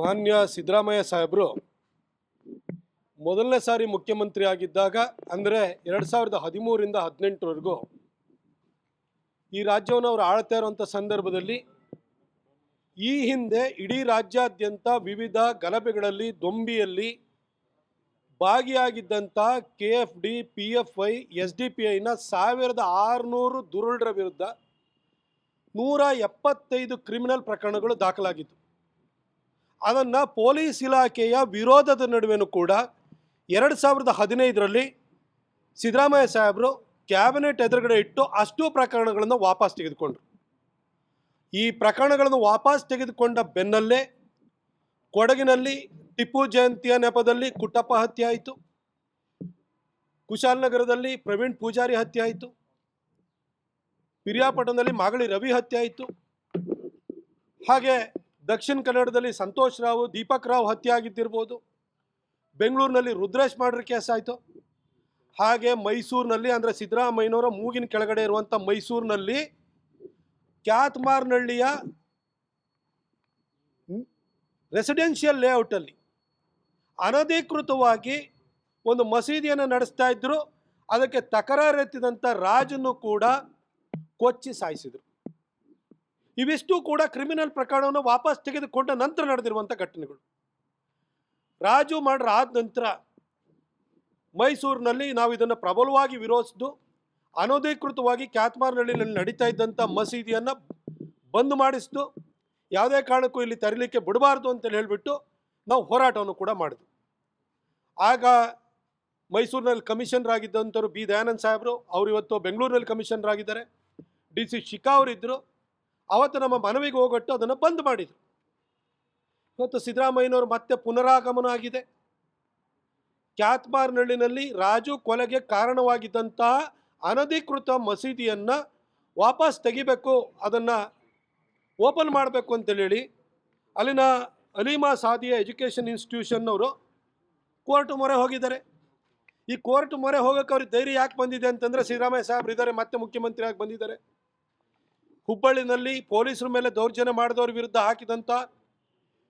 ಮಾನ್ಯ ಸಿದ್ದರಾಮಯ್ಯ ಸಾಹೇಬರು, ಮೊದಲನೇ ಸಾರಿ ಮುಖ್ಯಮಂತ್ರಿ ಆಗಿದ್ದಾಗ, ಅಂದರೆ ಎರಡು ಸಾವಿರದ ಹದಿಮೂರಿಂದ ಹದಿನೆಂಟರವರೆಗೂ, ಈ ರಾಜ್ಯವನ್ನು ಅವರು ಆಳ್ತಾ ಇರುವಂಥ ಸಂದರ್ಭದಲ್ಲಿ, ಈ ಹಿಂದೆ ಇಡೀ ರಾಜ್ಯಾದ್ಯಂತ ವಿವಿಧ ಗಲಭೆಗಳಲ್ಲಿ, ದೊಂಬಿಯಲ್ಲಿ ಭಾಗಿಯಾಗಿದ್ದಂಥ K F D P F I S D P ಐನ ಸಾವಿರದ ಆರುನೂರು ದುರುಳರ ವಿರುದ್ಧ ನೂರ ಎಪ್ಪತ್ತೈದು ಕ್ರಿಮಿನಲ್ ಪ್ರಕರಣಗಳು ದಾಖಲಾಗಿತ್ತು. ಅದನ್ನು ಪೊಲೀಸ್ ಇಲಾಖೆಯ ವಿರೋಧದ ನಡುವೆನೂ ಕೂಡ ಎರಡು ಸಾವಿರದ ಹದಿನೈದರಲ್ಲಿ ಸಿದ್ದರಾಮಯ್ಯ ಸಾಹೇಬರು ಕ್ಯಾಬಿನೆಟ್ ಎದುರುಗಡೆ ಇಟ್ಟು ಅಷ್ಟು ಪ್ರಕರಣಗಳನ್ನು ವಾಪಸ್ ತೆಗೆದುಕೊಂಡ್ರು. ಈ ಪ್ರಕರಣಗಳನ್ನು ವಾಪಸ್ ತೆಗೆದುಕೊಂಡ ಬೆನ್ನಲ್ಲೇ ಕೊಡಗಿನಲ್ಲಿ ಟಿಪ್ಪು ಜಯಂತಿಯ ನೆಪದಲ್ಲಿ ಕುಟ್ಟಪ್ಪ ಹತ್ಯೆ ಆಯಿತು. ಕುಶಾಲನಗರದಲ್ಲಿ ಪ್ರವೀಣ್ ಪೂಜಾರಿ ಹತ್ಯೆ ಆಯಿತು. ಪಿರಿಯಾಪಟ್ಟಣದಲ್ಲಿ ಮಾಗಳಿ ರವಿ ಹತ್ಯೆ ಆಯಿತು. ಹಾಗೆ ದಕ್ಷಿಣ ಕನ್ನಡದಲ್ಲಿ ಸಂತೋಷ್ ರಾವ್, ದೀಪಕ್ ರಾವ್ ಹತ್ಯೆ ಆಗಿದ್ದಿರ್ಬೋದು. ಬೆಂಗಳೂರಿನಲ್ಲಿ ರುದ್ರೇಶ್ ಮಾಡ್ರ ಕೇಸ್ ಆಯಿತು. ಹಾಗೆ ಮೈಸೂರಿನಲ್ಲಿ ಅಂದರೆ ಸಿದ್ದರಾಮಯ್ಯನವರ ಮೂಗಿನ ಕೆಳಗಡೆ ಇರುವಂಥ ಮೈಸೂರಿನಲ್ಲಿ ಕ್ಯಾತ್ಮಾರ್ನಹಳ್ಳಿಯ ರೆಸಿಡೆನ್ಷಿಯಲ್ ಲೇಔಟಲ್ಲಿ ಅನಧಿಕೃತವಾಗಿ ಒಂದು ಮಸೀದಿಯನ್ನು ನಡೆಸ್ತಾ ಇದ್ದರು ಅದಕ್ಕೆ ತಕರಾರೆತ್ತಿದಂಥ ರಾಜನ್ನು ಕೂಡ ಕೊಚ್ಚಿ ಸಾಯಿಸಿದರು. ಇವಿಷ್ಟು ಕೂಡ ಕ್ರಿಮಿನಲ್ ಪ್ರಕರಣವನ್ನು ವಾಪಸ್ ತೆಗೆದುಕೊಂಡ ನಂತರ ನಡೆದಿರುವಂಥ ಘಟನೆಗಳು. ರಾಜು ಮಾಡ್ರ ಆದ ನಂತರ ಮೈಸೂರಿನಲ್ಲಿ ನಾವು ಇದನ್ನು ಪ್ರಬಲವಾಗಿ ವಿರೋಧಿಸಿದ್ದು ಅನಧಿಕೃತವಾಗಿ ಕ್ಯಾತ್ಮಾರ್ನಹಳ್ಳಿನಲ್ಲಿ ನಡೀತಾ ಇದ್ದಂಥ ಮಸೀದಿಯನ್ನು ಬಂದ್ ಮಾಡಿಸಿದ್ದು ಯಾವುದೇ ಕಾರಣಕ್ಕೂ ಇಲ್ಲಿ ತರಲಿಕ್ಕೆ ಬಿಡಬಾರ್ದು ಅಂತೇಳಿ ಹೇಳಿಬಿಟ್ಟು ನಾವು ಹೋರಾಟವನ್ನು ಕೂಡ ಮಾಡಿದ್ವಿ. ಆಗ ಮೈಸೂರಿನಲ್ಲಿ ಕಮಿಷನರ್ ಆಗಿದ್ದಂಥವ್ರು ಬಿ. ದಯಾನಂದ್ ಸಾಹೇಬರು, ಅವರು ಇವತ್ತು ಬೆಂಗಳೂರಿನಲ್ಲಿ ಕಮಿಷನರ್ ಆಗಿದ್ದಾರೆ. ಡಿ. ಸಿ. ಶಿಖಾ ಅವರಿದ್ದರು. ಅವತ್ತು ನಮ್ಮ ಮನವಿಗೆ ಹೋಗೊಟ್ಟು ಅದನ್ನು ಬಂದ್ ಮಾಡಿದರು. ಇವತ್ತು ಸಿದ್ದರಾಮಯ್ಯನವರು ಮತ್ತೆ ಪುನರಾಗಮನ ಆಗಿದೆ. ಕ್ಯಾತ್ಮಾರ್ನಹಳ್ಳಿನಲ್ಲಿ ರಾಜು ಕೊಲೆಗೆ ಕಾರಣವಾಗಿದ್ದಂಥ ಅನಧಿಕೃತ ಮಸೀದಿಯನ್ನು ವಾಪಸ್ ತೆಗಿಬೇಕು, ಅದನ್ನು ಓಪನ್ ಮಾಡಬೇಕು ಅಂತೇಳಿ ಹೇಳಿ ಅಲ್ಲಿನ ಅಲಿಮಾ ಸಾದಿಯ ಎಜುಕೇಷನ್ ಇನ್ಸ್ಟಿಟ್ಯೂಷನ್ನವರು ಕೋರ್ಟ್ ಮೊರೆ ಹೋಗಿದ್ದಾರೆ. ಈ ಕೋರ್ಟ್ ಮೊರೆ ಹೋಗೋಕೆ ಅವ್ರಿಗೆ ಧೈರ್ಯ ಯಾಕೆ ಬಂದಿದೆ ಅಂತಂದರೆ ಸಿದ್ದರಾಮಯ್ಯ ಸಾಹೇಬ್ರು ಇದ್ದಾರೆ ಮತ್ತೆ ಮುಖ್ಯಮಂತ್ರಿ ಆಗಿ ಬಂದಿದ್ದಾರೆ. ಹುಬ್ಬಳ್ಳಿನಲ್ಲಿ ಪೊಲೀಸರ ಮೇಲೆ ದೌರ್ಜನ್ಯ ಮಾಡಿದವ್ರ ವಿರುದ್ಧ ಹಾಕಿದಂಥ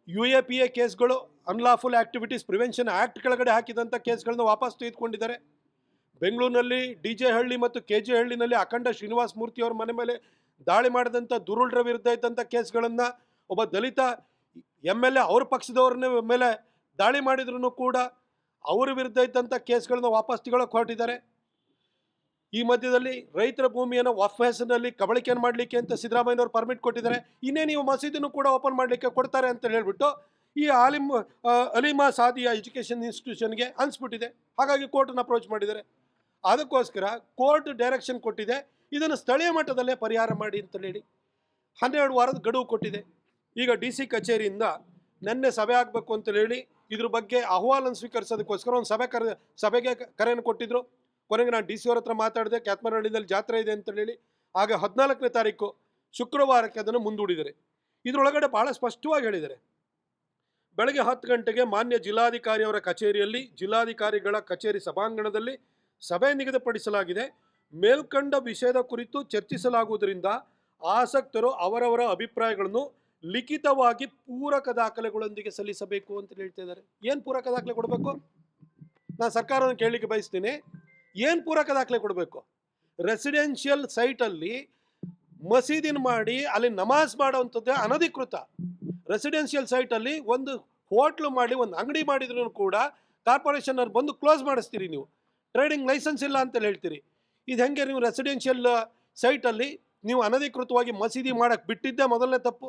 ಯು ಎ ಪಿ ಎ ಕೇಸ್ಗಳು ಅನ್ಲಾಫುಲ್ ಆ್ಯಕ್ಟಿವಿಟೀಸ್ ಪ್ರಿವೆನ್ಷನ್ ಆ್ಯಕ್ಟ್ ಕೆಳಗಡೆ ಹಾಕಿದಂಥ ಕೇಸ್ಗಳನ್ನ ವಾಪಸ್ ತೆಗೆದುಕೊಂಡಿದ್ದಾರೆ. ಬೆಂಗಳೂರಿನಲ್ಲಿ ಡಿ ಜೆ ಹಳ್ಳಿ ಮತ್ತು ಕೆ ಜೆ ಹಳ್ಳಿನಲ್ಲಿ ಅಖಂಡ ಶ್ರೀನಿವಾಸ ಮೂರ್ತಿ ಅವರ ಮನೆ ಮೇಲೆ ದಾಳಿ ಮಾಡಿದಂಥ ದುರುಳ್ರ ವಿರುದ್ಧ ಇದ್ದಂಥ ಕೇಸ್ಗಳನ್ನು ಒಬ್ಬ ದಲಿತ ಎಂ ಎಲ್ ಎ ಅವ್ರ ಪಕ್ಷದವ್ರನ್ನ ಮೇಲೆ ದಾಳಿ ಮಾಡಿದ್ರು ಕೂಡ ಅವರ ವಿರುದ್ಧ ಇದ್ದಂಥ ಕೇಸ್ಗಳನ್ನ ವಾಪಸ್ ತಗೊಳಕ್ಕೆ ಹೊರಟಿದ್ದಾರೆ. ಈ ಮಧ್ಯದಲ್ಲಿ ರೈತರ ಭೂಮಿಯನ್ನು ವಫ್ ಹೆಸರಿನಲ್ಲಿ ಕಬಳಿಕೆಯನ್ನು ಮಾಡಲಿಕ್ಕೆ ಅಂತ ಸಿದ್ದರಾಮಯ್ಯನವರು ಪರ್ಮಿಟ್ ಕೊಟ್ಟಿದ್ದಾರೆ. ಇನ್ನೇ ನೀವು ಮಸೀದಿನೂ ಕೂಡ ಓಪನ್ ಮಾಡಲಿಕ್ಕೆ ಕೊಡ್ತಾರೆ ಅಂತ ಹೇಳಿಬಿಟ್ಟು ಈ ಆಲಿಮ್ ಅಲಿಮಾ ಸಾದಿಯಾ ಎಜುಕೇಷನ್ ಇನ್ಸ್ಟಿಟ್ಯೂಷನ್ಗೆ ಅನಿಸ್ಬಿಟ್ಟಿದೆ. ಹಾಗಾಗಿ ಕೋರ್ಟನ್ನು ಅಪ್ರೋಚ್ ಮಾಡಿದ್ದಾರೆ. ಅದಕ್ಕೋಸ್ಕರ ಕೋರ್ಟ್ ಡೈರೆಕ್ಷನ್ ಕೊಟ್ಟಿದೆ. ಇದನ್ನು ಸ್ಥಳೀಯ ಮಟ್ಟದಲ್ಲೇ ಪರಿಹಾರ ಮಾಡಿ ಅಂತ ಹೇಳಿ ಹನ್ನೆರಡು ವಾರದ ಗಡುವು ಕೊಟ್ಟಿದೆ. ಈಗ ಡಿ ಸಿ ಕಚೇರಿಯಿಂದ ನೆನ್ನೆ ಸಭೆ ಆಗಬೇಕು ಅಂತ ಹೇಳಿ ಇದ್ರ ಬಗ್ಗೆ ಅಹವಾಲನ್ನು ಸ್ವೀಕರಿಸೋದಕ್ಕೋಸ್ಕರ ಒಂದು ಸಭೆ ಕರೆ, ಸಭೆಗೆ ಕರೆಯನ್ನು ಕೊಟ್ಟಿದ್ರು. ಕೊನೆಗೆ ನಾನು ಡಿ ಸಿ ಅವ್ರ ಹತ್ರ ಮಾತಾಡಿದೆ ಕ್ಯಾತ್ಮರಹಳ್ಳಿನಲ್ಲಿ ಜಾತ್ರೆ ಇದೆ ಅಂತ ಹೇಳಿ, ಆಗ ಹದಿನಾಲ್ಕನೇ ತಾರೀಕು ಶುಕ್ರವಾರಕ್ಕೆ ಅದನ್ನು ಮುಂದೂಡಿದರೆ. ಇದರೊಳಗಡೆ ಭಾಳ ಸ್ಪಷ್ಟವಾಗಿ ಹೇಳಿದ್ದಾರೆ ಬೆಳಗ್ಗೆ ಹತ್ತು ಗಂಟೆಗೆ ಮಾನ್ಯ ಜಿಲ್ಲಾಧಿಕಾರಿಯವರ ಕಚೇರಿಯಲ್ಲಿ, ಜಿಲ್ಲಾಧಿಕಾರಿಗಳ ಕಚೇರಿ ಸಭಾಂಗಣದಲ್ಲಿ ಸಭೆ ನಿಗದಿಪಡಿಸಲಾಗಿದೆ. ಮೇಲ್ಕಂಡ ವಿಷಯದ ಕುರಿತು ಚರ್ಚಿಸಲಾಗುವುದರಿಂದ ಆಸಕ್ತರು ಅವರವರ ಅಭಿಪ್ರಾಯಗಳನ್ನು ಲಿಖಿತವಾಗಿ ಪೂರಕ ದಾಖಲೆಗಳೊಂದಿಗೆ ಸಲ್ಲಿಸಬೇಕು ಅಂತ ಹೇಳ್ತಾ ಇದ್ದಾರೆ. ಏನು ಪೂರಕ ದಾಖಲೆ ಕೊಡಬೇಕು? ನಾನು ಸರ್ಕಾರವನ್ನು ಕೇಳಲಿಕ್ಕೆ ಬಯಸ್ತೀನಿ. ಏನು ಪೂರಕ ದಾಖಲೆ ಕೊಡಬೇಕು? ರೆಸಿಡೆನ್ಷಿಯಲ್ ಸೈಟಲ್ಲಿ ಮಸೀದಿನ ಮಾಡಿ, ಅಲ್ಲಿ ನಮಾಜ್ ಮಾಡೋವಂಥದ್ದೇ ಅನಧಿಕೃತ. ರೆಸಿಡೆನ್ಷಿಯಲ್ ಸೈಟಲ್ಲಿ ಒಂದು ಹೋಟ್ಲು ಮಾಡಿ, ಒಂದು ಅಂಗಡಿ ಮಾಡಿದ್ರು ಕೂಡ ಕಾರ್ಪೊರೇಷನ್ ಅವ್ರು ಬಂದು ಕ್ಲೋಸ್ ಮಾಡಿಸ್ತೀರಿ ನೀವು. ಟ್ರೇಡಿಂಗ್ ಲೈಸೆನ್ಸ್ ಇಲ್ಲ ಅಂತೇಳಿ ಹೇಳ್ತೀರಿ. ಇದು ಹೆಂಗೆ ನೀವು ರೆಸಿಡೆನ್ಷಿಯಲ್ ಸೈಟಲ್ಲಿ ನೀವು ಅನಧಿಕೃತವಾಗಿ ಮಸೀದಿ ಮಾಡಕ್ಕೆ ಬಿಟ್ಟಿದ್ದೇ ಮೊದಲನೇ ತಪ್ಪು.